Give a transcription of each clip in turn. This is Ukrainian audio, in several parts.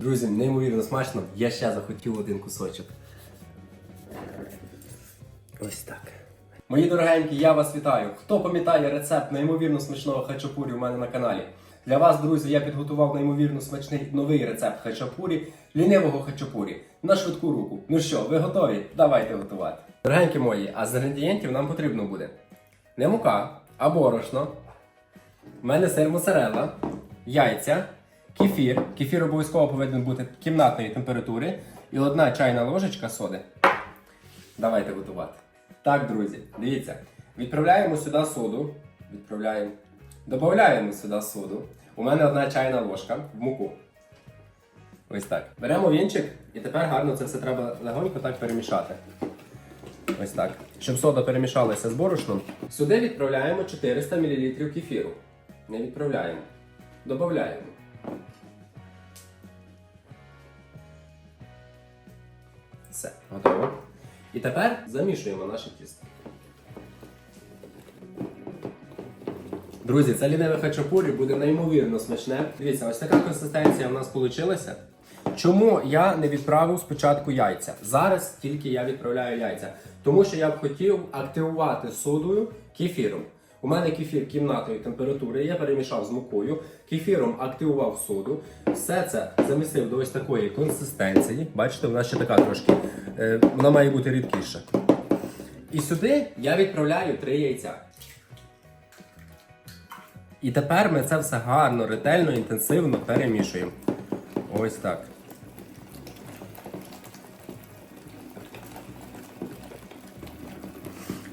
Друзі, неймовірно смачно. Я ще захотів один кусочок. Ось так. Мої дорогенькі, я вас вітаю. Хто пам'ятає рецепт неймовірно смачного хачапурі у мене на каналі? Для вас, друзі, я підготував неймовірно смачний новий рецепт хачапурі, лінивого хачапурі на швидку руку. Ну що, ви готові? Давайте готувати. Дорогенькі мої, а з інгредієнтів нам потрібно буде не мука, а борошно. У мене сир моцарелла, яйця, кефір. Кефір обов'язково повинен бути кімнатної температури і одна чайна ложечка соди. Давайте готувати. Так, друзі, дивіться. Відправляємо сюди соду. Відправляємо. Додаємо сюди соду. У мене одна чайна ложка в муку. Ось так. Беремо вінчик і тепер гарно це все треба легонько так перемішати. Ось так. Щоб сода перемішалася з борошном. Сюди відправляємо 400 мл кефіру. Не відправляємо. Додаємо. Все, готово. І тепер замішуємо наше тісто. Друзі, це ліниве хачапурі буде неймовірно смачне. Дивіться, ось така консистенція в нас вийшла. Чому я не відправив спочатку яйця? Зараз тільки я відправляю яйця. Тому що я б хотів активувати содою кефіром. У мене кефір кімнатної температури, я перемішав з мукою, кефіром активував соду. Все це замісив до ось такої консистенції. Бачите, вона ще така трошки, е, вона має бути рідкіша. І сюди я відправляю три яйця. І тепер ми це все гарно, ретельно, інтенсивно перемішуємо. Ось так.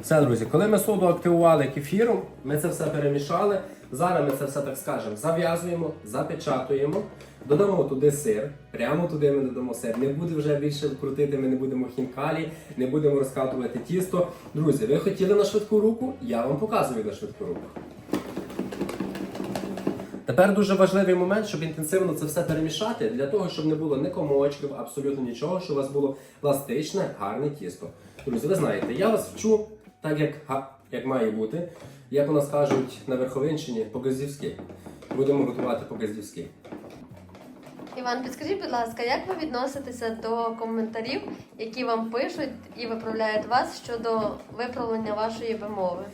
Все, друзі, коли ми соду активували кефіром, ми це все перемішали. Зараз ми це все так скажемо, зав'язуємо, запечатуємо, додамо туди сир, прямо туди ми додамо сир. Не буде вже більше крутити, ми не будемо хінкалі, не будемо розкатувати тісто. Друзі, ви хотіли на швидку руку? Я вам показую на швидку руку. Тепер дуже важливий момент, щоб інтенсивно це все перемішати, для того, щоб не було ні комочків, абсолютно нічого, щоб у вас було пластичне, гарне тісто. Друзі, ви знаєте, я вас вчу так, як, як має бути. Як у нас кажуть на Верховинщині, по-газівськи. Будемо готувати по-газівськи. Іван, підскажіть, будь ласка, як ви відноситеся до коментарів, які вам пишуть і виправляють вас щодо виправлення вашої вимови?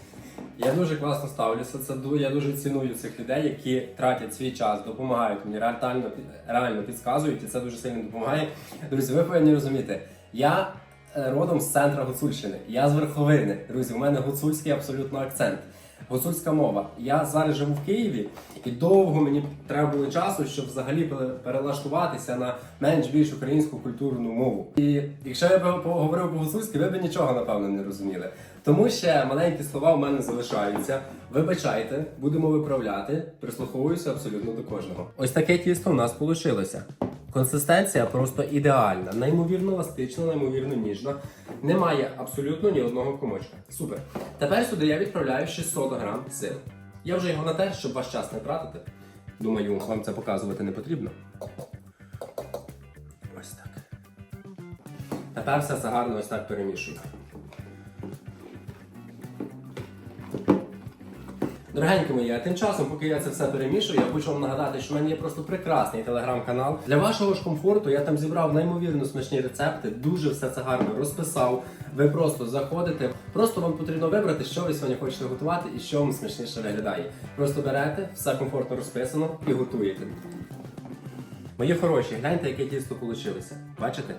Я дуже класно ставлюся. Це я дуже ціную цих людей, які тратять свій час, допомагають мені, реально, реально підказують, і це дуже сильно допомагає. Друзі, ви повинні розуміти, я родом з центра Гуцульщини, я з Верховини. Друзі, у мене гуцульський абсолютно акцент. Гуцульська мова. Я зараз живу в Києві, і довго мені треба було часу, щоб взагалі перелаштуватися на менш-більш українську культурну мову. І якщо я б поговорив по-гуцульськи, ви б нічого напевно не розуміли. Тому ще маленькі слова у мене залишаються. Вибачайте, будемо виправляти. Прислуховуюся абсолютно до кожного. Ось таке тісто у нас вийшло. Консистенція просто ідеальна, неймовірно еластична, неймовірно ніжна. Немає абсолютно ні одного комочка. Супер. Тепер сюди я відправляю 600 грам сиру. Я вже його натерв, щоб ваш час не тратити. Думаю, вам це показувати не потрібно. Ось так. Тепер все це гарно ось так перемішую. Дорогенькі мої, а тим часом, поки я це все перемішую, я хочу вам нагадати, що в мене є просто прекрасний телеграм-канал. Для вашого ж комфорту я там зібрав неймовірно смачні рецепти, дуже все це гарно розписав. Ви просто заходите. Просто вам потрібно вибрати, що ви сьогодні хочете готувати і що вам смачніше виглядає. Просто берете, все комфортно розписано і готуєте. Мої хороші, гляньте, яке тісто вийшло. Бачите?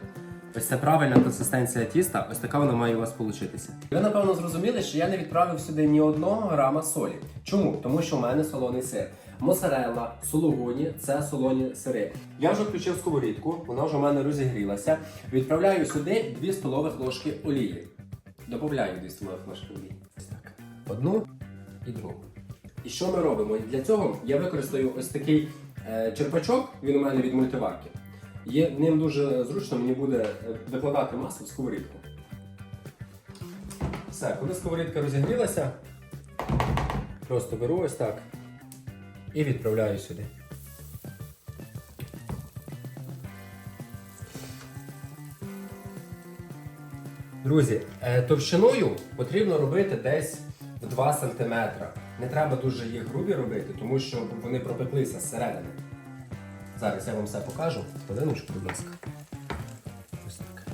Ось це правильна консистенція тіста, ось така вона має у вас получитися. Ви напевно зрозуміли, що я не відправив сюди ні одного грама солі. Чому? Тому що в мене солоний сир. Моцарелла, сулугуні це солоні сири. Я вже включив сковорідку, вона вже в мене розігрілася. Відправляю сюди 2 столових ложки олії. Добавляю 2 столових ложки олії. Ось так. Одну і другу. І що ми робимо? Для цього я використаю ось такий е, черпачок, він у мене від мультиварки. Є, ним дуже зручно мені буде е, викладати масу в сковорідку. Все, коли сковорідка розігрілася, просто беру ось так і відправляю сюди. Друзі, е, товщиною потрібно робити десь в 2 см. Не треба дуже їх грубі робити, тому що вони пропеклися зсередини. Зараз я вам все покажу. Хвилиночку, будь ласка. Ось так.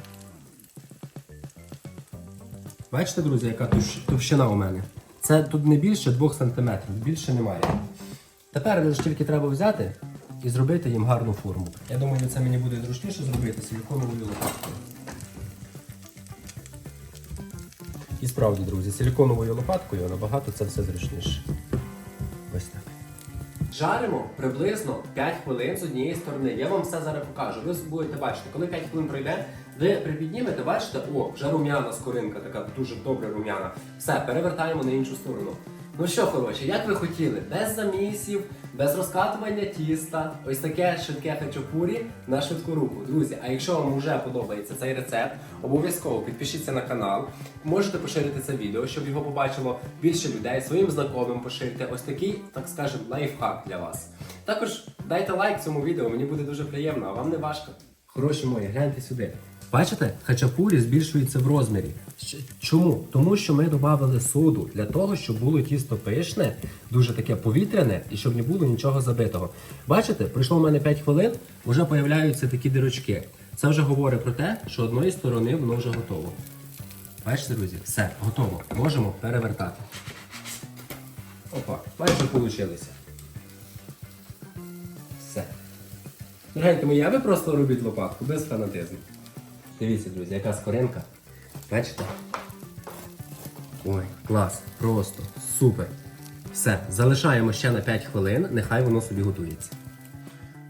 Бачите, друзі, яка товщина у мене? Це тут не більше 2 см, більше немає. Тепер лише тільки треба взяти і зробити їм гарну форму. Я думаю, це мені буде зручніше зробити силіконовою лопаткою. І справді, друзі, силіконовою лопаткою набагато це все зручніше. Жаримо приблизно 5 хвилин з однієї сторони. Я вам все зараз покажу. Ви будете бачити, коли 5 хвилин пройде, ви припіднімете, бачите, о, вже рум'яна скоринка, така дуже добре рум'яна. Все, перевертаємо на іншу сторону. Ну що, коротше, як ви хотіли, без замісів, без розкатування тіста, ось таке швидке хачапурі на швидку руку. Друзі, а якщо вам вже подобається цей рецепт, обов'язково підпишіться на канал. Можете поширити це відео, щоб його побачило більше людей, своїм знайомим поширити. Ось такий, так скажемо, лайфхак для вас. Також дайте лайк цьому відео, мені буде дуже приємно, а вам не важко. Хороші мої, гляньте сюди. Бачите, хачапурі збільшується в розмірі. Чому? Тому що ми додали соду для того, щоб було тісто пишне, дуже таке повітряне і щоб не було нічого забитого. Бачите, пройшло в мене 5 хвилин, вже появляються такі дирочки. Це вже говорить про те, що одної сторони воно вже готово. Бачите, друзі, все, готово. Можемо перевертати. Опа, майже вийшло. Все. Дорогенькі мої, а ви просто робіть лопатку без фанатизму. Дивіться, друзі, яка скоринка. Бачите? Ой, клас, просто супер. Все, залишаємо ще на 5 хвилин, нехай воно собі готується.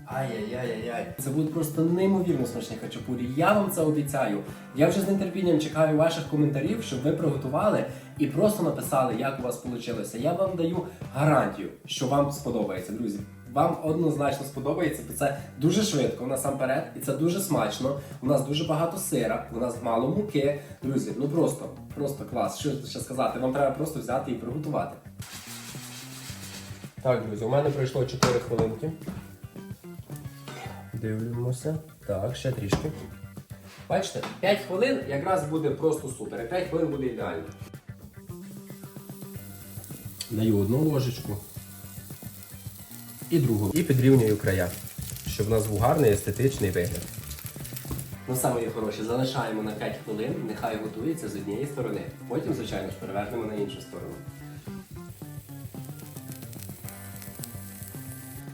Ай-яй-яй-яй. Це будуть просто неймовірно смачні хачапурі. Я вам це обіцяю. Я вже з нетерпінням чекаю ваших коментарів, щоб ви приготували і просто написали, як у вас вийшло. Я вам даю гарантію, що вам сподобається, друзі. Вам однозначно сподобається, бо це дуже швидко насамперед, і це дуже смачно. У нас дуже багато сира, у нас мало муки. Друзі, ну просто, просто клас. Що ще сказати? Вам треба просто взяти і приготувати. Так, друзі, у мене пройшло 4 хвилинки. Дивимося. Так, ще трішки. Бачите, 5 хвилин якраз буде просто супер. 5 хвилин буде ідеально. Даю одну ложечку і другу. І підрівнюю края, щоб у нас був гарний естетичний вигляд. Ну, все, мої хороші, залишаємо на 5 хвилин, нехай готується з однієї сторони. Потім, звичайно ж, перевернемо на іншу сторону.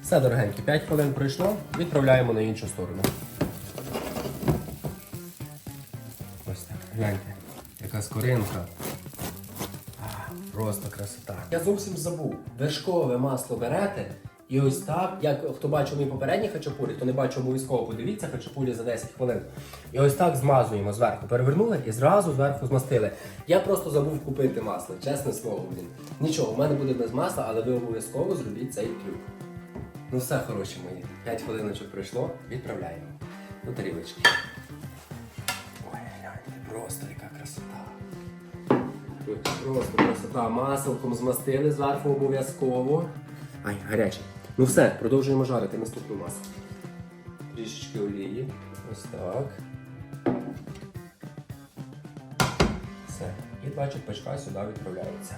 Все, дорогенькі, 5 хвилин пройшло, відправляємо на іншу сторону. Ось так, гляньте, яка скоринка. Просто красота. Я зовсім забув. Вершкове масло берете і ось так, як хто бачив мій попередній хачапурі, хто не бачив обов'язково, подивіться хачапурі за 10 хвилин. І ось так змазуємо зверху. Перевернули і зразу зверху змастили. Я просто забув купити масло, чесне слово, блін. Нічого, у мене буде без масла, але ви обов'язково зробіть цей трюк. Ну все, хороші мої. 5 хвилиночок пройшло, відправляємо до тарілочки. Ой, гляньте, просто яка красота. Просто красота. Маселком змастили зверху обов'язково. Ай, гаряче. Ну все, продовжуємо жарити наступну масу. Трішечки олії. Ось так. Все. І два черпачка сюди відправляються.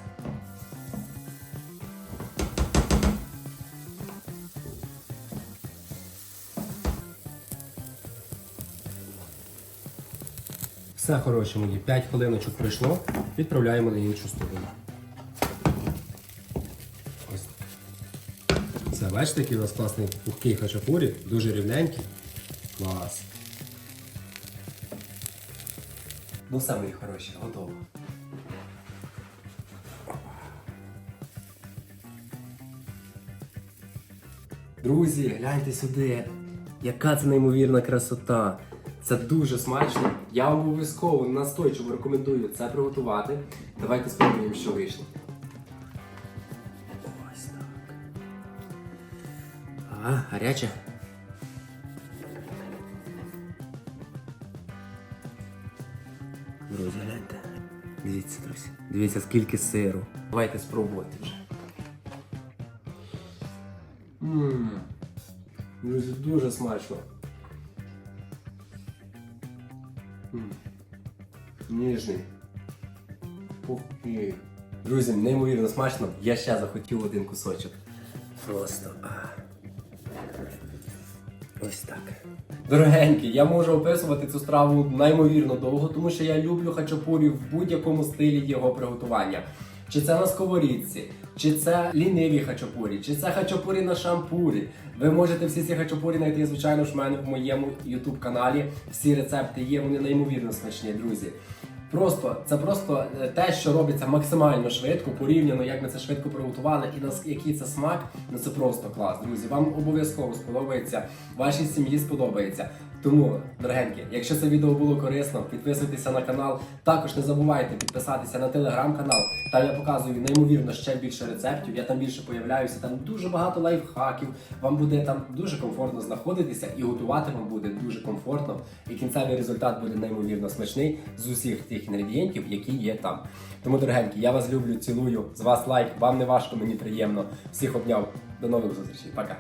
Все хороші мої, 5 хвилиночок пройшло, відправляємо на іншу сторону. Бачите, який у нас класний пухкий хачапурі, дуже рівненький. Клас. Ну все, мої хороші, готово. Друзі, гляньте сюди. Яка це неймовірна красота. Це дуже смачно. Я вам обов'язково настойчиво рекомендую це приготувати. Давайте спробуємо, що вийшло. А, гаряче. Друзі, гляньте. Дивіться, друзі. Дивіться, скільки сиру. Давайте спробувати вже. Ммм. Друзі, дуже смачно. Ніжний. Пухкий. Друзі, неймовірно смачно. Я ще захотів один кусочок. Просто. Ось так. Дорогенькі, я можу описувати цю страву неймовірно довго, тому що я люблю хачапурі в будь-якому стилі його приготування. Чи це на сковорідці, чи це ліниві хачапурі, чи це хачапурі на шампурі. Ви можете всі ці хачапурі знайти, звичайно ж, в мене в моєму YouTube каналі. Всі рецепти є, вони неймовірно смачні, друзі. Просто це просто е, те, що робиться максимально швидко, порівняно, як ми це швидко приготували, і на який це смак, ну це просто клас, друзі. Вам обов'язково сподобається, вашій сім'ї сподобається. Тому, дорогенькі, якщо це відео було корисно, підписуйтеся на канал. Також не забувайте підписатися на телеграм-канал. Там я показую неймовірно ще більше рецептів. Я там більше появляюся. Там дуже багато лайфхаків. Вам буде там дуже комфортно знаходитися і готувати вам буде дуже комфортно. І кінцевий результат буде неймовірно смачний з усіх тих інгредієнтів, які є там. Тому, дорогенькі, я вас люблю, цілую. З вас лайк, вам не важко, мені приємно. Всіх обняв. До нових зустрічей. Пока.